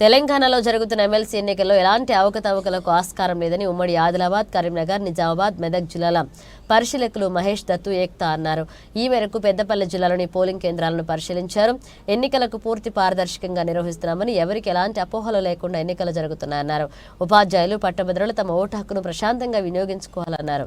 తెలంగాణలో జరుగుతున్న ఎమ్మెల్సీ ఎన్నికల్లో ఎలాంటి అవకతవకలకు ఆస్కారం లేదని ఉమ్మడి ఆదిలాబాద్ కరీంనగర్ నిజామాబాద్ మెదక్ జిల్లాల పరిశీలకులు మహేష్ దత్తు ఏక్తా అన్నారు. ఈ మేరకు పెద్దపల్లి జిల్లాలోని పోలింగ్ కేంద్రాలను పరిశీలించారు. ఎన్నికలకు పూర్తి పారదర్శకంగా నిర్వహిస్తున్నామని ఎవరికి ఎలాంటి అపోహలు లేకుండా ఎన్నికలు జరుగుతున్నాయన్నారు. ఉపాధ్యాయులు పట్టభద్రులు తమ ఓటు హక్కును ప్రశాంతంగా వినియోగించుకోవాలన్నారు.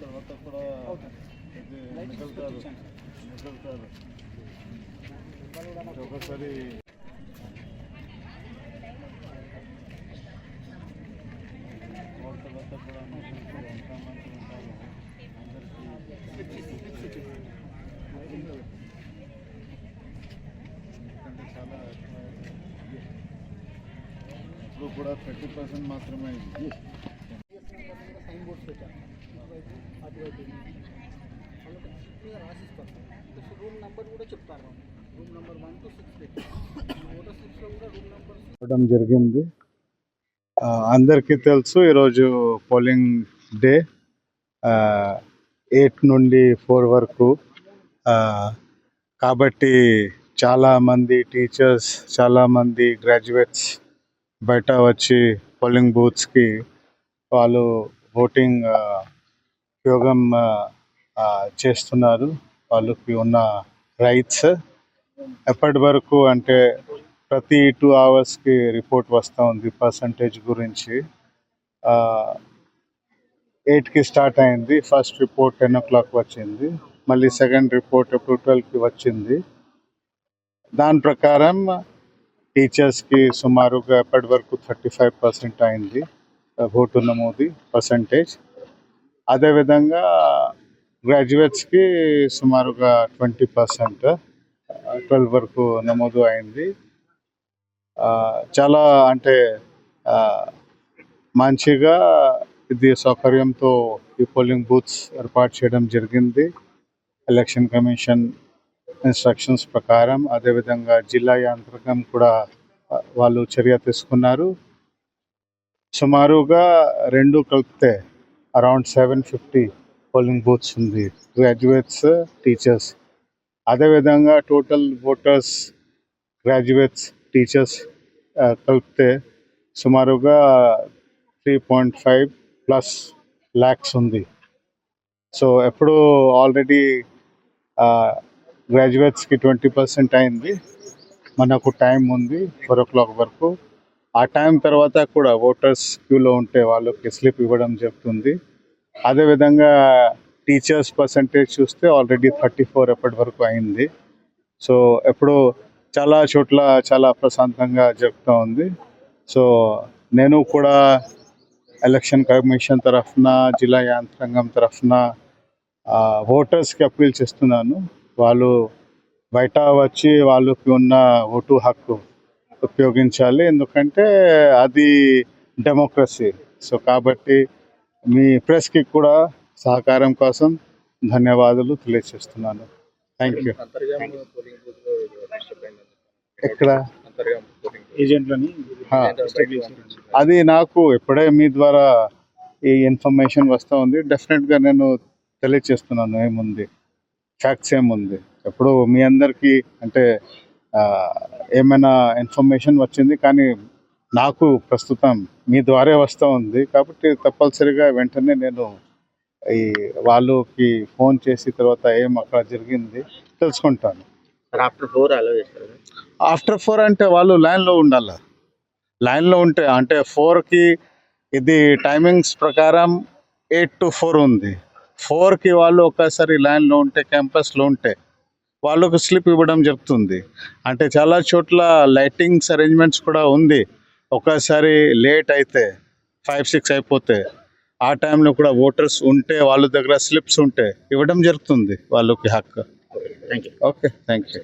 తర్వాత కూడా ఇది మిగులుతారు మిగులుతారు ఒకసారి తర్వాత కూడా ఎంత మంది ఉంటారు అందరికీ ఎందుకంటే చాలా. ఇప్పుడు కూడా థర్టీ పర్సెంట్ మాత్రమే సైన్ బోర్డ్స్ పెట్టాను ఇటువైపు అటువైపు వాళ్ళకి స్ట్రిక్ట్గా రాసిస్తారు ప్లస్ రూమ్ నెంబర్ కూడా చెప్తారు room number one two six పెట్టి ఓటర్ స్లిప్స్లో కూడా రూమ్ నెంబర్ ఇవ్వడం జరిగింది అందరికీ తెలుసు ఈరోజు పోలింగ్ డే. ఎయిట్ నుండి ఫోర్ వరకు. కాబట్టి చాలామంది టీచర్స్ చాలామంది గ్రాడ్యుయేట్స్ బయట వచ్చి పోలింగ్ బూత్స్కి వాళ్ళు ఓటింగ్ ఉపయోగం చేస్తున్నారు. వాళ్ళకి ఉన్న రైట్స్. ఎప్పటి వరకు అంటే ప్రతి టూ అవర్స్కి రిపోర్ట్ వస్తూ ఉంది పర్సంటేజ్ గురించి. ఎయిట్కి స్టార్ట్ అయింది. First report ten o'clock వచ్చింది. మళ్ళీ సెకండ్ రిపోర్ట్ ఎప్పుడు ట్వెల్వ్కి వచ్చింది. దాని ప్రకారం టీచర్స్కి సుమారుగా ఎప్పటి వరకు థర్టీ ఫైవ్ పర్సెంట్ అయింది. ఓటు నమోది పర్సంటేజ్. అదేవిధంగా గ్రాడ్యుయేట్స్కి సుమారుగా ట్వంటీ పర్సెంట్ ట్వెల్వ్ వరకు నమోదు అయింది. చాలా అంటే మంచిగా ఇది సౌకర్యంతో ఈ పోలింగ్ బూత్స్ ఏర్పాటు చేయడం జరిగింది. ఎలక్షన్ కమిషన్ ఇన్స్ట్రక్షన్స్ ప్రకారం అదేవిధంగా జిల్లా యాంత్రికం కూడా వాళ్ళు చర్య తీసుకున్నారు. సుమారుగా రెండు కలిపితే around seven fifty polling booths ఉంది. గ్రాడ్యుయేట్స్ టీచర్స్ అదేవిధంగా టోటల్ ఓటర్స్ గ్రాడ్యుయేట్స్ టీచర్స్ కలిపితే సుమారుగా three point five plus lakhs ఉంది. సో ఎప్పుడు ఆల్రెడీ గ్రాడ్యుయేట్స్కి ట్వంటీ పర్సెంట్ అయింది. మనకు టైం ఉంది ఫోర్ ఓ క్లాక్ వరకు. ఆ టైం తర్వాత కూడా ఓటర్స్ క్యూలో ఉంటే వాళ్ళకి స్లిప్ ఇవ్వడం జరుగుతుంది. అదేవిధంగా టీచర్స్ పర్సంటేజ్ చూస్తే ఆల్రెడీ థర్టీ ఫోర్ ఎప్పటి వరకు అయింది. సో ఎప్పుడు చాలా చోట్ల చాలా ప్రశాంతంగా జరుగుతూ ఉంది. సో నేను కూడా ఎలక్షన్ కమిషన్ తరఫున జిల్లా యాంత్రాంగం తరఫున ఓటర్స్కి అప్పీల్ చేస్తున్నాను. వాళ్ళు బయట వచ్చి వాళ్ళకి ఉన్న ఓటు హక్కు ఉపయోగించాలి. ఎందుకంటే అది డెమోక్రసీ సో కాబట్టి మీ ప్రెస్కి కూడా సహకారం కోసం ధన్యవాదాలు తెలియజేస్తున్నాను. థ్యాంక్ యూ ఎక్కడ. అది నాకు ఇప్పుడే మీ ద్వారా ఈ ఇన్ఫర్మేషన్ వస్తూ ఉంది. డెఫినెట్గా నేను తెలియచేస్తున్నాను ఏముంది? ఫ్యాక్ట్స్ ఏముంది? ఎప్పుడు మీ అందరికీ అంటే ఏమైనా ఇన్ఫర్మేషన్ వచ్చింది? కానీ నాకు ప్రస్తుతం మీ ద్వారా వస్తూ ఉంది. కాబట్టి తప్పనిసరిగా వెంటనే నేను ఈ వాళ్ళకి ఫోన్ చేసి తర్వాత ఏం అక్కడ జరిగింది తెలుసుకుంటాను. ఆఫ్టర్ ఫోర్ అలో చేస్తారు ఆఫ్టర్ ఫోర్ అంటే వాళ్ళు లైన్లో ఉండాలి? లైన్లో ఉంటే అంటే ఫోర్కి ఇది టైమింగ్స్ ప్రకారం ఎయిట్ టు ఫోర్ ఉంది. ఫోర్కి వాళ్ళు ఒకసారి లైన్లో ఉంటే క్యాంపస్లో ఉంటే వాళ్ళకు స్లిప్ ఇవ్వడం జరుగుతుంది. అంటే చాలా చోట్ల లైటింగ్స్ అరేంజ్మెంట్స్ కూడా ఉంది. ఒకసారి లేట్ అయితే ఫైవ్ సిక్స్ అయిపోతే ఆ టైంలో కూడా ఓటర్స్ ఉంటే వాళ్ళ దగ్గర స్లిప్స్ ఉంటే ఇవ్వడం జరుగుతుంది వాళ్ళకి హక్కు. Thank you okay thank you